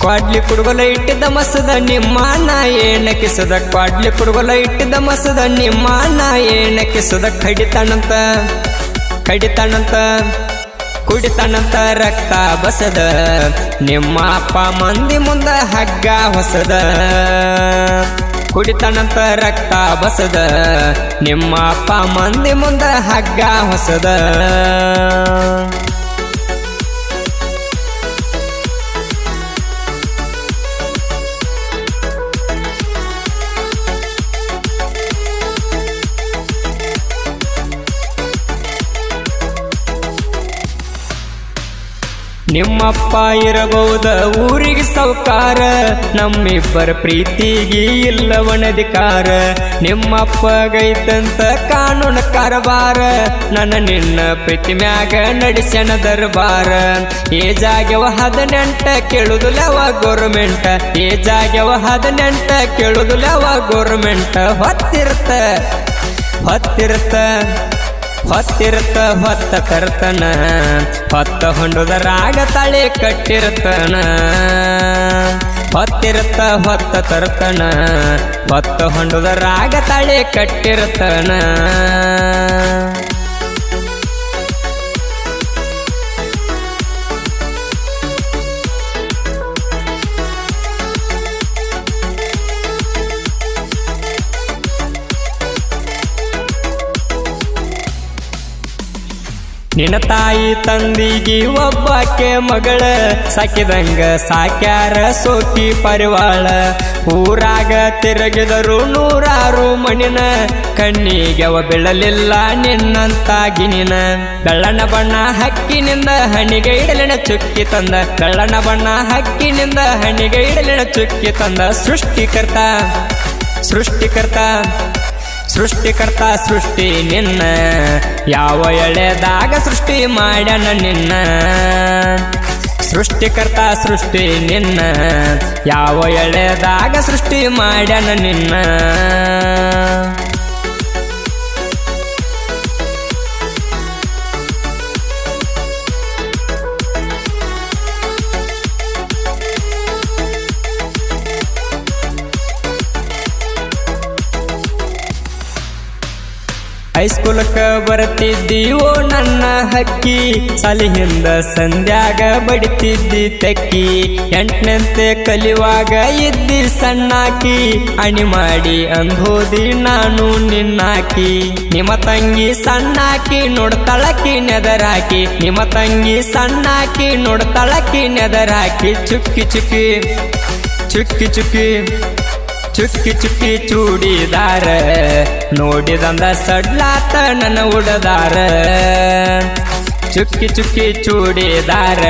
ಕ್ವಾಡ್ಲಿ ಕುಡುಗಲ ಇಟ್ಟಿದ್ದ ಮಸದ ನಿಮ್ಮ ನಾ ಏಣಕಿಸದ ಕ್ವಾಡ್ಲಿ ಕುಡುಗಲ ಇಟ್ಟಿದ್ದ ಮಸದ ನಿಮ್ಮ ಕಡಿತಣಂತ ಕಡಿತಾನಂತ ಕಡಿತಾನಂತ, ಕುಡಿತಾನಂತ ರಕ್ತ ಬಸದ. ನಿಮ್ಮ ಅಪ್ಪ ಮಂದಿ ಮುಂದ ಹಗ್ಗ ಹೊಸದ. ಕುಡಿತಾನಂತ ರಕ್ತ ಬಸದ. ನಿಮ್ಮ ಅಪ್ಪ ಮಂದಿ ಮುಂದ ಹಗ್ಗ ಹೊಸದ. ನಿಮ್ಮಪ್ಪ ಇರಬಹುದ ಊರಿಗೆ ಸೌಕಾರ ನಮ್ಮಿಬ್ಬರ ಪ್ರೀತಿಗೆ ಇಲ್ಲವನಧಿಕಾರ ನಿಮ್ಮಪ್ಪ ಗೈತಂತ ಕಾನೂನ ಕಾರಬಾರ ನನ್ನ ನಿನ್ನ ಪ್ರೀತಿ ಮ್ಯಾಗ ನಡೆಸಣ ದರ್ಬಾರ. ಏ ಜಾಗ್ಯವ ಹದಿನೆಂಟ ಕೇಳುದುಲವ ಗೋರ್ಮೆಂಟ ಏ ಜಾಗ್ಯವ ಹದಿನೆಂಟ ಕೇಳುದುಲವ ಗೌರ್ಮೆಂಟ್ ಹೊತ್ತಿರ್ತ ಹೊತ್ತಿರ್ತ. ಹೊತ್ತಿರ್ತ ಹೊತ್ತ ತರ್ತನ ಹೊತ್ತ ಹೊಂಡುದ ರಾಗ ತಳೆ ಕಟ್ಟಿರ್ತನ ಹೊತ್ತಿರ್ತ ಹೊತ್ತ ತರ್ತನ ಹೊತ್ತ ಹೊಂಡುದ ರಾಗ ತಳೆ ಕಟ್ಟಿರ್ತನ ನಿನ್ನ ತಾಯಿ ತಂದಿಗಿ ಒಬ್ಬಾಕೆ ಮಗಳ, ಸಾಕಿದಂಗ ಸಾಕ್ಯಾರ ಸೋಕಿ ಪರಿವಾಳ. ಊರಾಗ ತಿರುಗಿದರು ನೂರಾರು ಮಣ್ಣಿನ, ಕಣ್ಣಿಗೆ ಅವ ಬೀಳಲಿಲ್ಲ ನಿನ್ನಂತ ಗಿನಿನ ಬೆಳ್ಳನ ಬಣ್ಣ ಹಕ್ಕಿನಿಂದ ಹಣಿಗೆ ಇಡಲಿನ ಚುಕ್ಕಿ ತಂದ. ಬೆಳ್ಳನ ಬಣ್ಣ ಹಕ್ಕಿನಿಂದ ಹಣಿಗೆ ಇಡಲಿನ ಚುಕ್ಕಿ ತಂದ. ಸೃಷ್ಟಿಕರ್ತ ಸೃಷ್ಟಿಕರ್ತ. ಸೃಷ್ಟಿಕರ್ತ ಸೃಷ್ಟಿ ನಿನ್ನ. ಯಾವ ಎಳೆದಾಗ ಸೃಷ್ಟಿ ಮಾಡ್ಯಾನ ನಿನ್ನ. ಸೃಷ್ಟಿಕರ್ತ ಸೃಷ್ಟಿ ನಿನ್ನ. ಯಾವ ಎಳೆದಾಗ ಸೃಷ್ಟಿ ಮಾಡ್ಯಾನ ನಿನ್ನ. ಹೈಸ್ಕೂಲಕ್ಕ ಬರ್ತಿದ್ದೀವೋ ನನ್ನ ಹಕ್ಕಿ? ಸಲಿಹಿಂದ ಸಂಧ್ಯಾಗ ಬಡಿತಿದ್ದಿ ತಕ್ಕಿ. ಎಂಟನಂತೆ ಕಲಿಯುವಾಗ ಇದ್ದಿ ಸಣ್ಣಾಕಿ. ಅಣಿ ಮಾಡಿ ಅಂದೋದಿ ನಾನು ನಿನ್ನಾಕಿ. ನಿಮ್ಮ ತಂಗಿ ಸಣ್ಣಾಕಿ ನೋಡ್ತಳಕಿ ನೆದರಾಕಿ. ನಿಮ್ಮ ತಂಗಿ ಸಣ್ಣಾಕಿ ನೋಡ್ತಳಕಿ ನೆದರಾಕಿ. ಚುಕ್ಕಿ ಚುಕ್ಕಿ ಚುಕ್ಕಿ ಚುಕ್ಕಿ. ಚುಕ್ಕಿ ಚುಕ್ಕಿ ಚೂಡಿದಾರ. ನೋಡಿದಂದ ಸಡ್ಲಾತ ನನ್ನ ಉಡದಾರ. ಚುಕ್ಕಿ ಚುಕ್ಕಿ ಚೂಡಿದಾರ.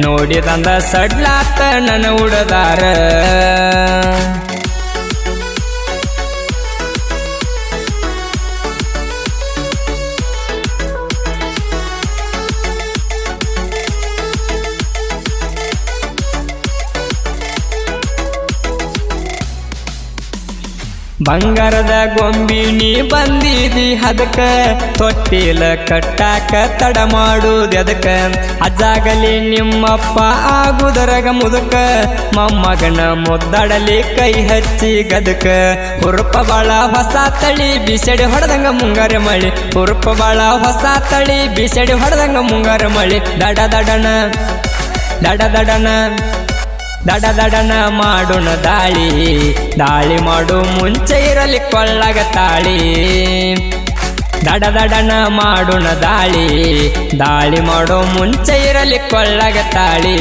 ನೋಡಿದಂದ ಸಡ್ಲಾತ ನನ್ನ ಉಡದಾರ. ಬಂಗಾರದ ಗೊಂಬಿ ನೀ ಬಂದಿದಿ ಅದಕ್ಕ. ತೊಟ್ಟಿಲ ಕಟ್ಟಾಕ ತಡ ಮಾಡುದೆದಕ ಅಜ್ಜಾಗಲಿ ನಿಮ್ಮಪ್ಪ ಆಗುದರಗ ಮುದುಕ. ಮೊಮ್ಮಗನ ಮುದ್ದಾಡಲಿ ಕೈ ಹಚ್ಚಿ ಗದಕ. ಹುರುಪ ಬಾಳ ಹೊಸ ತಳಿ ಬಿಸಡಿ ಹೊಡೆದಂಗ ಮುಂಗಾರ ಮಳಿ. ಹುರುಪ ಬಾಳ ಹೊಸ ತಳಿ ಬಿಸಡಿ ಹೊಡೆದಂಗ ಮುಂಗಾರ ಮಳಿ. ದಡ ದಡನ ದಡ ದಡನ. ದಡ ದಡನ ಮಾಡೋಣ ದಾಳಿ. ದಾಳಿ ಮಾಡು ಮುಂಚೆ ಇರಲಿ ಕೊಳ್ಳಗ ತಾಳಿ. ದಡ ದಡನ ಮಾಡೋಣ ದಾಳಿ. ದಾಳಿ ಮಾಡೋ ಮುಂಚೆ ಇರಲಿ ಕೊಳ್ಳಗ ತಾಳಿ.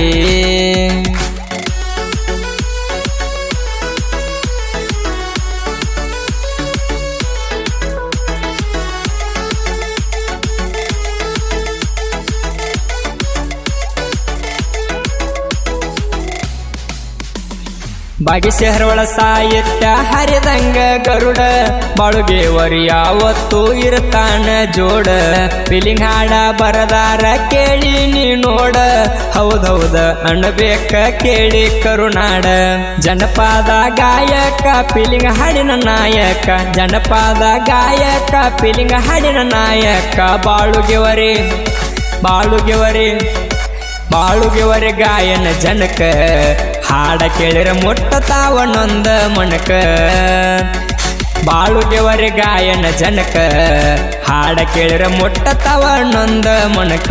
ಬಾಗಿಸೆಹರವಳ ಸಾಹಿತ್ಯ ಹರಿದಂಗ ಗರುಡ, ಬಾಳುಗೆವರಿ ಯಾವತ್ತು ಇರ್ತಾನ ಜೋಡ. ಫಿಲಿಂಗ್ ಹಾಡ ಬರದಾರ ಕೇಳಿ ನೀ ನೋಡ, ಹೌದೌದ ಅಣಬೇಕ ಕೇಳಿ ಕರುನಾಡ. ಜನಪದ ಗಾಯಕ ಪಿಲಿಂಗ ಹಾಡಿನ ನಾಯಕ. ಜನಪದ ಗಾಯಕ ಪಿಲಿಂಗ ಹಾಡಿನ ನಾಯಕ. ಬಾಳುಗೆವರಿ ಬಾಳುಗೆವರಿ, ಬಾಳುಗೆವರೆ ಗಾಯನ ಜನಕ. ಹಾಡ ಕೇಳಿರ ಮುಟ್ಟ ತಾವ ನೊಂದ ಬಾಳು ಬಾಳುಗೆವರೆ ಗಾಯನ ಜನಕ. ಹಾಡ ಕೇಳಿರ ಮುಟ್ಟ ತಾವ ನೊಂದ ಮಣಕ.